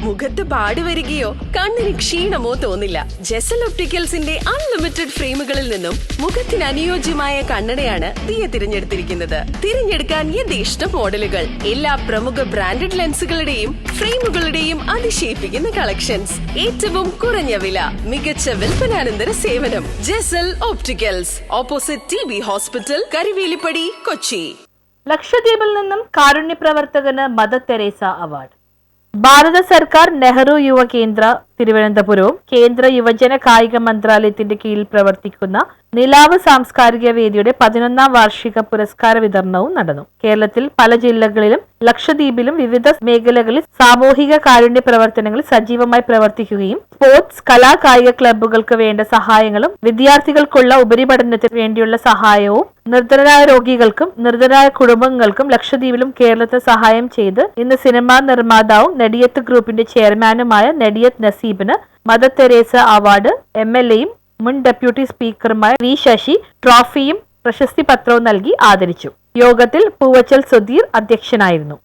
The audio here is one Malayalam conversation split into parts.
മുഖത്ത് പാടി വരികയോ കണ്ണിന് ക്ഷീണമോ തോന്നില്ല. ജെസൽ ഒപ്റ്റിക്കൽസിന്റെ അൺലിമിറ്റഡ് ഫ്രെയിമുകളിൽ നിന്നും മുഖത്തിന് അനുയോജ്യമായ കണ്ണടയാണ് ദിയ തിരഞ്ഞെടുത്തിരിക്കുന്നത്. തിരഞ്ഞെടുക്കാൻ യഥേഷ്ട മോഡലുകൾ. എല്ലാ പ്രമുഖ ബ്രാൻഡഡ് ലെൻസുകളുടെയും ഫ്രെയിമുകളുടെയും അതിശയിപ്പിക്കുന്ന കളക്ഷൻസ്. ഏറ്റവും കുറഞ്ഞ വില മികച്ച വിൽപ്പനാനന്തര സേവനം. Jesal opticals opposite T B hospital Karuvelippady Kochi. ലക്ഷദ്വീപിൽ നിന്നും കാരുണ്യ പ്രവർത്തകന് മദർ തെരേസ അവാർഡ്. ഭാരത സർക്കാർ നെഹ്റു യുവ കേന്ദ്ര തിരുവനന്തപുരവും കേന്ദ്ര യുവജന കായിക മന്ത്രാലയത്തിന്റെ കീഴിൽ പ്രവർത്തിക്കുന്ന നിലാവ് സാംസ്കാരിക വേദിയുടെ പതിനൊന്നാം വാർഷിക പുരസ്കാര വിതരണവും നടന്നു. കേരളത്തിൽ പല ജില്ലകളിലും ലക്ഷദ്വീപിലും വിവിധ മേഖലകളിൽ സാമൂഹിക കാരുണ്യ പ്രവർത്തനങ്ങളിൽ സജീവമായി പ്രവർത്തിക്കുകയും സ്പോർട്സ് കലാ കായിക ക്ലബ്ബുകൾക്ക് വേണ്ട സഹായങ്ങളും വിദ്യാർത്ഥികൾക്കുള്ള ഉപരിപഠനത്തിന് വേണ്ടിയുള്ള സഹായവും നിർധനരായ രോഗികൾക്കും നിർധനരായ കുടുംബങ്ങൾക്കും ലക്ഷദ്വീപിലും കേരളത്തിൽ സഹായം ചെയ്ത് ഇന്ന് സിനിമാ നിർമ്മാതാവും നെടിയത്ത് ഗ്രൂപ്പിന്റെ ചെയർമാനുമായ Nediyath നസീബിന് Mother Teresa award M L എയും മുൻ ഡെപ്യൂട്ടി സ്പീക്കറുമായ വി ശശി ട്രോഫിയും പ്രശസ്തി പത്രവും നൽകി ആദരിച്ചു. യോഗത്തിൽ പൂവച്ചൽ സുധീർ അധ്യക്ഷനായിരുന്നു.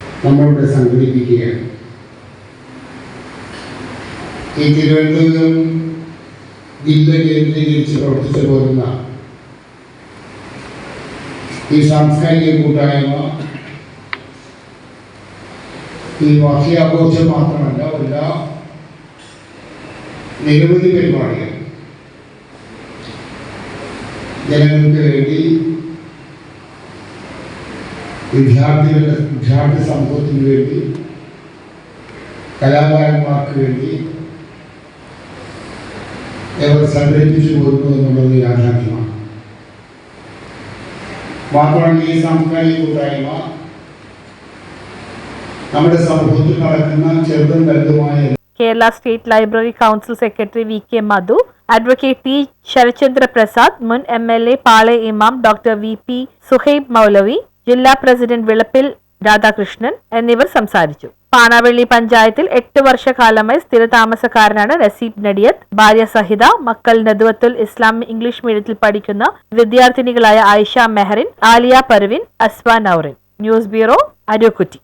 ഈ തിരുവനന്തപുരം ജില്ല കേന്ദ്രീകരിച്ച് പ്രവർത്തിച്ചു പോരുന്ന ഈ സാംസ്കാരിക കൂട്ടായ്മ ഈ വാർഷികാഘോഷം മാത്രമല്ല എല്ലാ നിരവധി പരിപാടികൾ ജനങ്ങൾക്ക് വേണ്ടി വിദ്യാർത്ഥികളുടെ വിദ്യാർത്ഥി സമൂഹത്തിന് വേണ്ടി കലാകാരന്മാർക്ക് വേണ്ടി ഇവർ സംഘടിപ്പിച്ചു കൊടുക്കുന്നു എന്നുള്ളത് യാഥാർത്ഥ്യമാണ്. മാത്രമല്ല ഈ സാംസ്കാരിക കൂട്ടായ്മ. നമ്മുടെ സമൂഹത്തിൽ നടക്കുന്ന ചെറുതും വലുതുമായ Kerala state library council secretary V K Madhu advocate T Sarachandra Prasad മുൻ എം എൽ എ പാളെ ഇമാം doctor V P Suhaib Maulavi ജില്ലാ പ്രസിഡന്റ് വിളപ്പിൽ രാധാകൃഷ്ണൻ എന്നിവർ സംസാരിച്ചു. പാണാവള്ളി പഞ്ചായത്തിൽ എട്ട് വർഷക്കാലമായി സ്ഥിരതാമസക്കാരനാണ് നസീബ് നടിയത്ത്. ഭാര്യ സഹിത മക്കൾ നദുവത്തുൽ ഇസ്ലാം ഇംഗ്ലീഷ് മീഡിയത്തിൽ പഠിക്കുന്ന വിദ്യാർത്ഥിനികളായ Ayisha Mehreen Aliya Parvin Aswan Naurin. News bureau Arookutty.